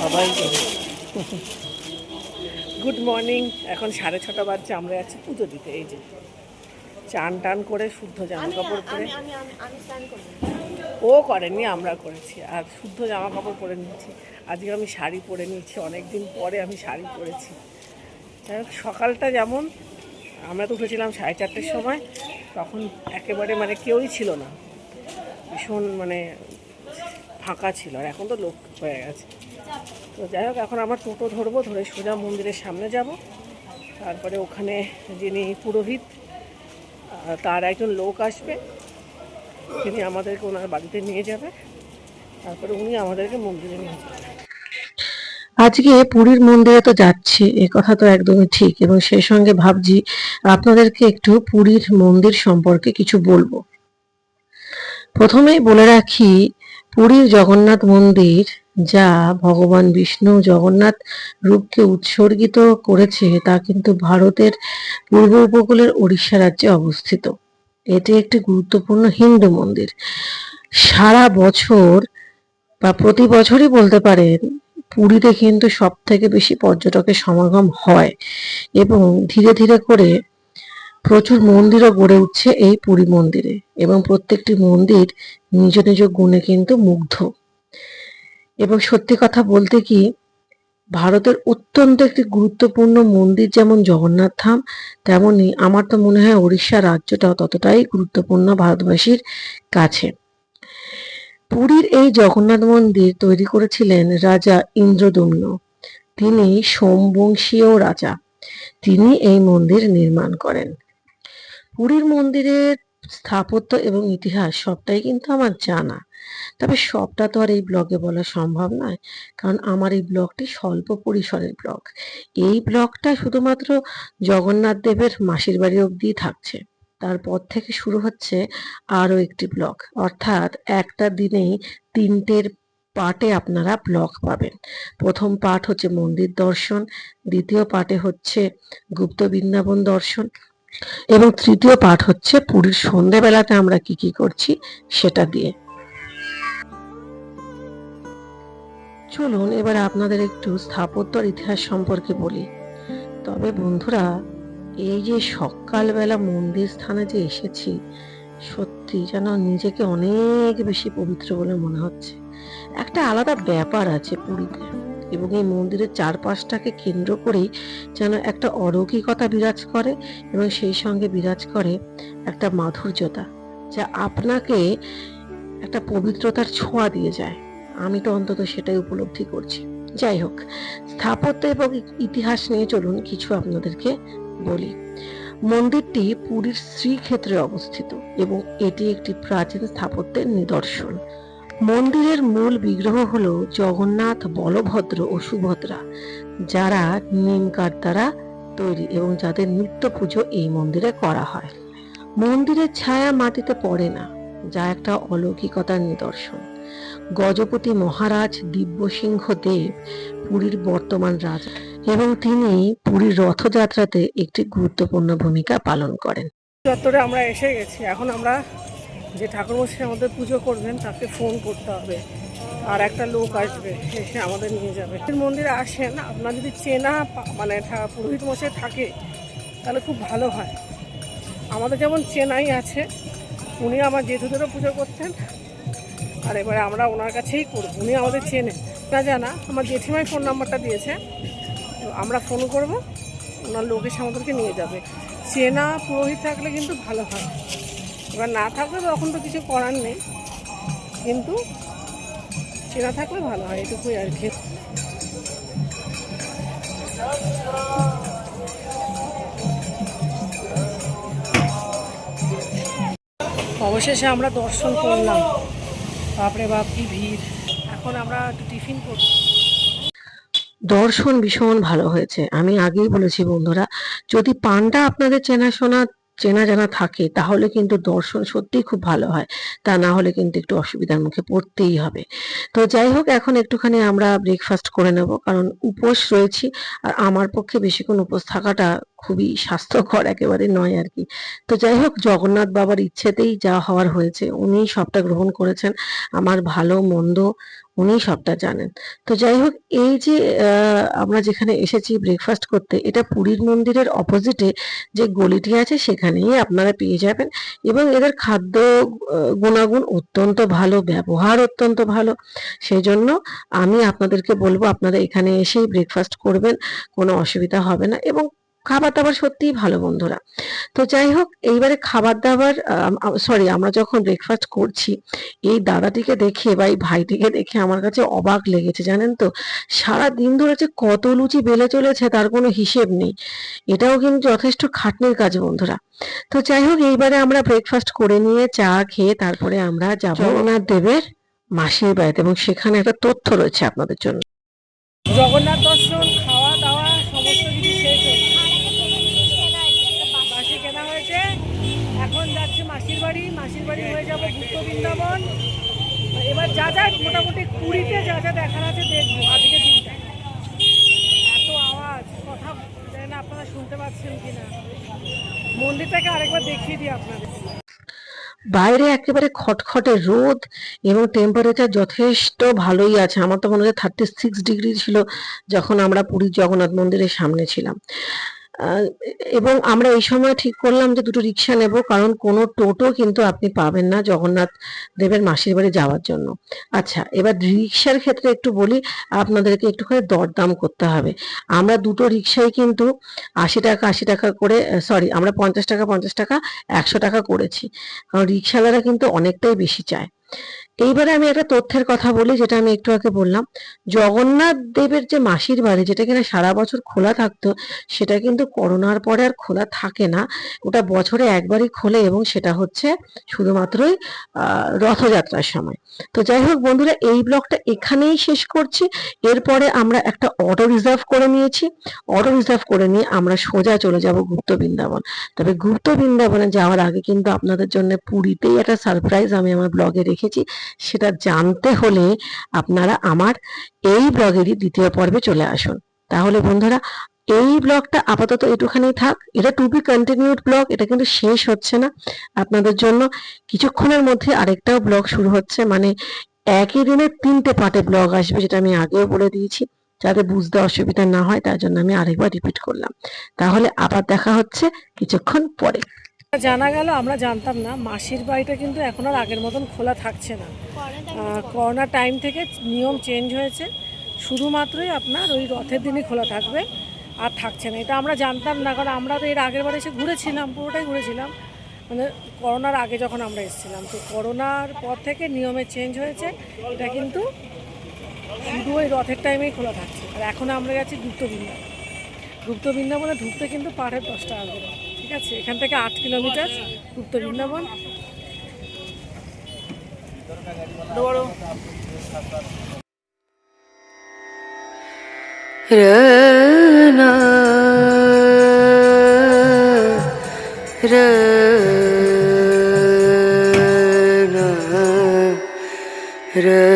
সবাই good morning. এখন সাড়ে ছটা বাজছে আমরা যাচ্ছি পুজো দিতে এই যে। চান টান করে শুদ্ধ জামা কাপড় পরে ও করেনি আমরা করেছি। আর শুদ্ধ জামা কাপড় পরে নিয়েছি। আজকে আমি শাড়ি পরে নিয়েছি অনেক দিন পরে আমি শাড়ি পরেছি। যাই হোক সকালটা যেমন আমরা তো উঠেছিলাম সাড়ে চারটের সময় তখন একেবারে মানে কেউই ছিল না। ভীষণ মানে ফাঁকা ছিল আর এখন তো লোক হয়ে গেছে। তো যাই হোক, এখন আমার টোটো ধরবো, ধরে সোজা মন্দিরের সামনে যাব। তারপরে ওখানে যিনি পুরোহিত তার একজন লোক আসবে। তিনি আমাদেরকে ওনার বাড়িতে নিয়ে যাবে। তারপরে উনি আমাদেরকে মন্দিরে নিয়ে যাবে। আজকে পুরীর মন্দিরে তো যাচ্ছি, এ কথা তো একদমই ঠিক। এবং সেই সঙ্গে ভাবছি, আপনাদেরকে একটু পুরীর মন্দির সম্পর্কে কিছু বলব। প্রথমেই বলে রাখি পুরীর জগন্নাথ মন্দির, যা ভগবান বিষ্ণু জগন্নাথ রূপকে উৎসর্গিত করেছে, তা কিন্তু ভারতের পূর্ব উপকূলের ওড়িশা রাজ্যে অবস্থিত। এটি একটি গুরুত্বপূর্ণ হিন্দু মন্দির। সারা বছর বা প্রতি বছরই বলতে পারেন, পুরীতে কিন্তু সব থেকে বেশি পর্যটকের সমাগম হয় এবং ধীরে ধীরে করে প্রচুর মন্দিরও গড়ে উঠছে এই পুরী মন্দিরে এবং প্রত্যেকটি মন্দির নিজ নিজ গুণে কিন্তু মুগ্ধ। এবং সত্যি কথা বলতে কি, ভারতের অত্যন্ত একটি গুরুত্বপূর্ণ মন্দির যেমন জগন্নাথ ধাম, তেমনি আমার তো মনে হয় উড়িষ্যা রাজ্যটাও ততটাই গুরুত্বপূর্ণ ভারতবাসীর কাছে। পুরীর এই জগন্নাথ মন্দির তৈরি করেছিলেন রাজা ইন্দ্রদম্ন। তিনি সোমবংশীয় রাজা। তিনি এই মন্দির নির্মাণ করেন। পুরীর মন্দিরের স্থাপত্য এবং ইতিহাস সবটাই কিন্তু আমার জানা। তবে সবটা তো আর এই ব্লগে বলা সম্ভব নয়, কারণ আমার এই ব্লগটি স্বল্প পরিসরের ব্লগ এই ব্লগটা শুধুমাত্র জগন্নাথ দেবের মাসির বাড়ি অবধিই থাকছে। তারপর থেকে শুরু হচ্ছে আরও একটি ব্লগ অর্থাৎ একটা দিনেই তিনটের পার্টে আপনারা ব্লগ পাবেন। প্রথম পার্ট হচ্ছে মন্দির দর্শন, দ্বিতীয় পার্টে হচ্ছে গুপ্ত বৃন্দাবন দর্শন এবং তৃতীয় পাঠ হচ্ছে পুরীর সন্ধেবেলাতে আমরা কি কি করছি সেটা দিয়ে। চলুন এবার আপনাদের একটু স্থাপত্য আর ইতিহাস সম্পর্কে বলি। তবে বন্ধুরা, এই যে সকালবেলা মন্দির স্থানে যে এসেছি, সত্যি যেন নিজেকে অনেক বেশি পবিত্র বলে মনে হচ্ছে। একটা আলাদা ব্যাপার আছে পুরীতে। এবং এই মন্দিরের চারপাশটাকে কেন্দ্র করেই যেন একটা অলৌকিকতা বিরাজ করে এবং সেই সঙ্গে বিরাজ করে একটা মাধুর্যতা যা আপনাকে একটা পবিত্রতার ছোঁয়া দিয়ে যায়। আমি তো অন্তত সেটাই উপলব্ধি করছি। যাই হোক, স্থাপত্য এবং ইতিহাস নিয়ে চলুন কিছু আপনাদেরকে বলি। মন্দিরটি পুরীর শ্রীক্ষেত্রে অবস্থিত এবং এটি একটি প্রাচীন স্থাপত্যের নিদর্শন। মন্দিরের মূল বিগ্রহ হলো জগন্নাথ, বলভদ্র ও সুভদ্রা, যারা নিম কাঠ দ্বারা তৈরি এবং যাদের নিত্য পুজো এই মন্দিরে করা হয়। মন্দিরের ছায়া মাটিতে পড়ে না, যা একটা অলৌকিকতার নিদর্শন। গজপতি মহারাজ দিব্যসিংহ দেব পুরীর বর্তমান রাজা এবং তিনি পুরীর রথযাত্রাতে একটি গুরুত্বপূর্ণ ভূমিকা পালন করেন। আমরা এসে গেছি, এখন আমরা যে ঠাকুরমশাই আমাদের পুজো করবেন, তাকে ফোন করতে হবে। আর একটা লোক আসবে, এসে আমাদের নিয়ে যাবে। মন্দিরে আসেন, আপনার যদি চেনা মানে পুরোহিত মশাই থাকে, তাহলে খুব ভালো হয়। আমাদের যেমন চেনাই আছে, উনি আমার জেঠুদেরও পুজো করতেন। আর এবারে আমরা ওনার কাছেই করব, উনি আমাদের চেনে না, জানা, আমার জেঠিমাই ফোন নাম্বারটা দিয়েছে। আমরা ফোন করব, ওনার লোক এসে আমাদেরকে নিয়ে যাবে। চেনা পুরোহিত থাকলে কিন্তু ভালো হয়। এবার না থাকলে তখন তো কিছু করার নেই। কিন্তু চেনা থাকলে ভালো হয়, এটুকুই আর কি। অবশেষে আমরা দর্শন করলাম। বাপরে বাপ, কি ভিড়। এখন আমরা একটু টিফিন করছি দর্শন ভীষণ ভালো হয়েছে। আমি আগেই বলেছি বন্ধুরা, যদি পান্ডা আপনাদের চেনাশোনা চেনা জানা থাকে, তাহলে কিন্তু দর্শন সত্যিই খুব ভালো হয়। তা না হলে কিন্তু একটু অসুবিধার মুখে পড়তেই হবে। তো যাই হোক, এখন একটুখানি আমরা ব্রেকফাস্ট করে নেব, কারণ উপোস রয়েছি, আর আমার পক্ষে বেশিক্ষণ উপোস থাকাটা খুবই স্বাস্থ্যকর একেবারে নয় আর কি। তো যাই হোক, জগন্নাথ বাবার ইচ্ছেতেই যা হওয়ার হয়েছে উনি সবটা গ্রহণ করেছেন। আমার ভালো, মন্দ উনি সবটা জানেন। তো যাই হোক, এই যে আমরা যেখানে এসেছি ব্রেকফাস্ট করতে, এটা পুরীর মন্দিরের অপোজিটে যে গলিটি আছে, সেখানেই আপনারা পেয়ে যাবেন। এবং এদের খাদ্য গুণাগুণ অত্যন্ত ভালো, ব্যবহার অত্যন্ত ভালো। সেই জন্য আমি আপনাদেরকে বলব, আপনারা এখানে এসেই ব্রেকফাস্ট করবেন, কোনো অসুবিধা হবে না। এবং খাবার দাবার সত্যিই ভালো বন্ধুরা। তো যাই হোক এইবারে খাবার দাবার সরি আমরা যখন ব্রেকফাস্ট করছি এই দাদাটিকে দেখে বা এই ভাইটিকে দেখে আমার কাছে অবাক লেগেছে জানেন তো? সারা দিন ধরে যে কত লুচি বেলে চলেছে তার কোনো হিসেব নেই। এটাও কিন্তু যথেষ্ট খাটনির কাজ বন্ধুরা। তো যাই হোক এইবারে আমরা ব্রেকফাস্ট করে নিয়ে চা খেয়ে তারপরে আমরা যাব জগন্নাথ দেবের মাসির বাড়িতে এবং সেখানে একটা তথ্য রয়েছে আপনাদের জন্য। জগন্নাথ দর্শন খাওয়া দাওয়া সমস্ত কিছু শেষ হয়েছে বাসি কেনা হয়েছে এখন যাচ্ছে মাসির বাড়ি মাসির বাড়ি হয়ে যাব গুপ্ত বৃন্দাবন। এবার যা যা মোটামুটি কুড়িতে যা যা দেখার আছে দেখব আজকে দিনটা। এত আওয়াজ, কথা জানি না আপনারা শুনতে পাচ্ছেন কিনা। মন্দিরটাকে আরেকবার দেখিয়ে দিই আপনাদের। বাইরে একেবারে খটখটে রোদ এবং টেম্পারেচার যথেষ্ট ভালোই আছে। আমার তো মনে হয় থার্টি সিক্স ডিগ্রি ছিল যখন আমরা পুরীর জগন্নাথ মন্দিরের সামনে ছিলাম। এবং আমরা এই সময় ঠিক করলাম যে দুটো রিক্সা নেব, কারণ কোনো টোটো কিন্তু আপনি পাবেন না জগন্নাথ দেবের মাসির বাড়ি যাওয়ার জন্য। আচ্ছা এবার রিক্সার ক্ষেত্রে একটু বলি, আপনাদেরকে একটুখানি দরদাম করতে হবে। আমরা দুটো রিক্সায় কিন্তু আশি টাকা আশি টাকা করে সরি আমরা পঞ্চাশ টাকা পঞ্চাশ টাকা, একশো টাকা করেছি। কারণ রিক্সাওয়ালারা কিন্তু অনেকটাই বেশি চায়। এইবারে আমি একটা তথ্যের কথা বলি, যেটা আমি একটু আগে বললাম। জগন্নাথ দেবের যে মাসির বাড়ি, যেটা কিনা সারা বছর খোলা থাকতো, সেটা কিন্তু করোনার পরে আর খোলা থাকে না। ওটা বছরে একবারই খোলে এবং সেটা হচ্ছে শুধুমাত্রই রথযাত্রার সময়। তো যাই হোক বন্ধুরা, এই ব্লগটা এখানেই শেষ করছি। এরপরে আমরা একটা অটো রিজার্ভ করে নিয়েছি। অটো রিজার্ভ করে নিয়ে আমরা সোজা চলে যাব গুপ্ত বৃন্দাবন। তবে গুপ্ত বৃন্দাবনে যাওয়ার আগে কিন্তু আপনাদের জন্য পুরীতেই একটা সারপ্রাইজ আমি আমার ব্লগে রেখেছি। সেটা জানতে হলে আপনারা আমার এই ব্লগেরই দ্বিতীয় পর্বে চলে আসুন। তাহলে বন্ধুরা, এই ব্লগটা আপাতত এটুখানি থাক। এটা টু বি কন্টিনিউড ব্লগ, এটা কিন্তু শেষ হচ্ছে না। আপনাদের জন্য কিছুক্ষণের মধ্যে আরেকটাও ব্লগ শুরু হচ্ছে। মানে একই দিনে তিনটে পার্টে ব্লগ আসবে, যেটা আমি আগেও বলে দিয়েছি। যাতে বুঝতে অসুবিধা না হয়, তার জন্য আমি আরেকবার রিপিট করলাম। তাহলে আবার দেখা হচ্ছে কিছুক্ষণ পরে। জানা গেল আমরা জানতাম না মাসির বাড়িটা কিন্তু এখন আর আগের মতন খোলা থাকছে না। করোনা টাইম থেকে নিয়ম চেঞ্জ হয়েছে। শুধুমাত্রই আপনার ওই রথের দিনই খোলা থাকবে আর থাকছে না। এটা আমরা জানতাম না কারণ আমরা তো এর আগের বার এসে ঘুরেছিলাম পুরোটাই ঘুরেছিলাম। মানে করোনার আগে যখন আমরা এসেছিলাম। তো করোনার পর থেকে নিয়মে চেঞ্জ হয়েছে। এটা কিন্তু শুধু ওই রথের টাইমেই খোলা থাকছে। আর এখন আমরা গেছি গুপ্ত বৃন্দাবন গুপ্ত বৃন্দাবনে ঢুকতে কিন্তু পাড়ে দশ টাকা করে ঠিক আছে এখান থেকে আট কিলোমিটার গুপ্ত বৃন্দাবন। Rana